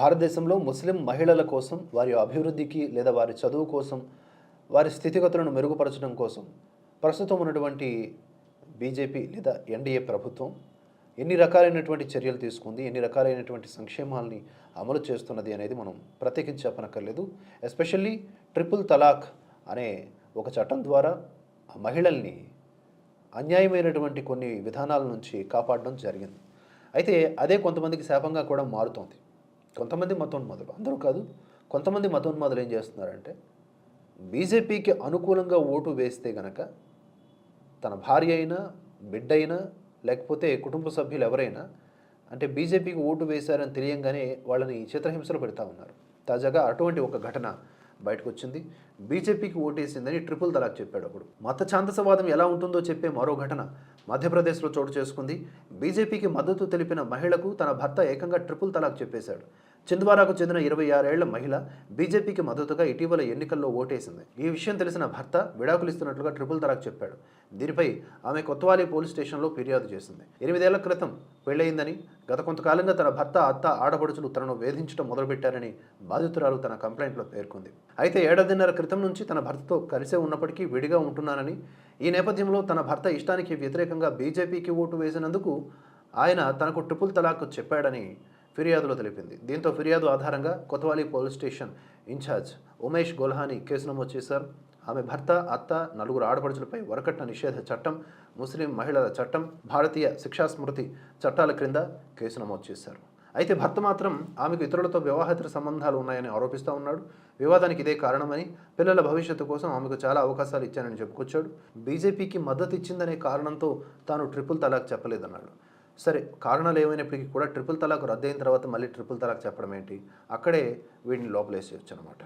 భారతదేశంలో ముస్లిం మహిళల కోసం వారి అభివృద్ధికి లేదా వారి చదువు కోసం వారి స్థితిగతులను మెరుగుపరచడం కోసం ప్రస్తుతం ఉన్నటువంటి బీజేపీ లేదా ఎన్డీఏ ప్రభుత్వం ఎన్ని రకాలైనటువంటి చర్యలు తీసుకుంది ఎన్ని రకాలైనటువంటి సంక్షేమాల్ని అమలు చేస్తున్నది అనేది మనం ప్రత్యేకించి చెప్పనక్కర్లేదు. ఎస్పెషల్లీ ట్రిపుల్ తలాక్ అనే ఒక చట్టం ద్వారా మహిళల్ని అన్యాయమైనటువంటి కొన్ని విధానాల నుంచి కాపాడడం జరిగింది. అయితే అదే కొంతమందికి శాపంగా కూడా మారుతోంది. కొంతమంది మతోన్మాదులు అందరూ కాదు. కొంతమంది మతోన్మాదులు ఏం చేస్తున్నారంటే బీజేపీకి అనుకూలంగా ఓటు వేస్తే గనక తన భార్య అయినా బిడ్డ అయినా లేకపోతే కుటుంబ సభ్యులు ఎవరైనా అంటే బీజేపీకి ఓటు వేశారని తెలియంగానే వాళ్ళని చిత్రహింసలు పెడతా ఉన్నారు. తాజాగా అటువంటి ఒక ఘటన బయటకు వచ్చింది బీజేపీకి ఓటేసిందని ట్రిపుల్ తలాక్ చెప్పాడు అప్పుడు. మత ఛాందసవాదం ఎలా ఉంటుందో చెప్పే మరో ఘటన మధ్యప్రదేశ్లో చోటు చేసుకుంది. బీజేపీకి మద్దతు తెలిపిన మహిళకు తన భర్త ఏకంగా ట్రిపుల్ తలాక్ చెప్పేశాడు. చింద్వారాకు చెందిన ఇరవై ఆరేళ్ళ మహిళ బీజేపీకి మద్దతుగా ఇటీవల ఎన్నికల్లో ఓటేసింది. ఈ విషయం తెలిసిన భర్త విడాకులు ఇస్తున్నట్లుగా ట్రిపుల్ తలాక్ చెప్పాడు. దీనిపై ఆమె కొత్తవాలి పోలీస్ స్టేషన్లో ఫిర్యాదు చేసింది. ఎనిమిదేళ్ళ క్రితం పెళ్ళయిందని గత కొంతకాలంగా తన భర్త అత్త ఆడపడుచులు తనను వేధించడం మొదలుపెట్టారని బాధితురాలు తన కంప్లైంట్లో పేర్కొంది. అయితే ఏడాదిన్నర క్రితం నుంచి తన భర్తతో కలిసే ఉన్నప్పటికీ విడిగా ఉంటున్నానని ఈ నేపథ్యంలో తన భర్త ఇష్టానికి వ్యతిరేకంగా బీజేపీకి ఓటు వేసినందుకు ఆయన తనకు ట్రిపుల్ తలాక్ చెప్పాడని ఫిర్యాదులో తెలిపింది. దీంతో ఫిర్యాదు ఆధారంగా Kotwali police station incharge Umesh Golhani case నమోదు చేశారు. ఆమె భర్త అత్త నలుగురు ఆడపడుచులపై వరకట్న నిషేధ చట్టం ముస్లిం మహిళల చట్టం భారతీయ శిక్షా స్మృతి చట్టాల క్రింద కేసు నమోదు చేశారు. అయితే భర్త మాత్రం ఆమెకు ఇతరులతో వివాహేతర సంబంధాలు ఉన్నాయని ఆరోపిస్తూ ఉన్నాడు. వివాదానికి ఇదే కారణమని పిల్లల భవిష్యత్తు కోసం ఆమెకు చాలా అవకాశాలు ఇచ్చానని చెప్పుకొచ్చాడు. బీజేపీకి మద్దతు ఇచ్చిందనే కారణంతో తాను ట్రిపుల్ తలాక్ చెప్పలేదన్నాడు. సరే కారణాలు ఏమైనప్పటికీ కూడా ట్రిపుల్ తలాక్ రద్దయిన తర్వాత మళ్ళీ ట్రిపుల్ తలాక్ చెప్పడం ఏంటి అక్కడే వీడిని లోపలేసేయచ్చు అనమాట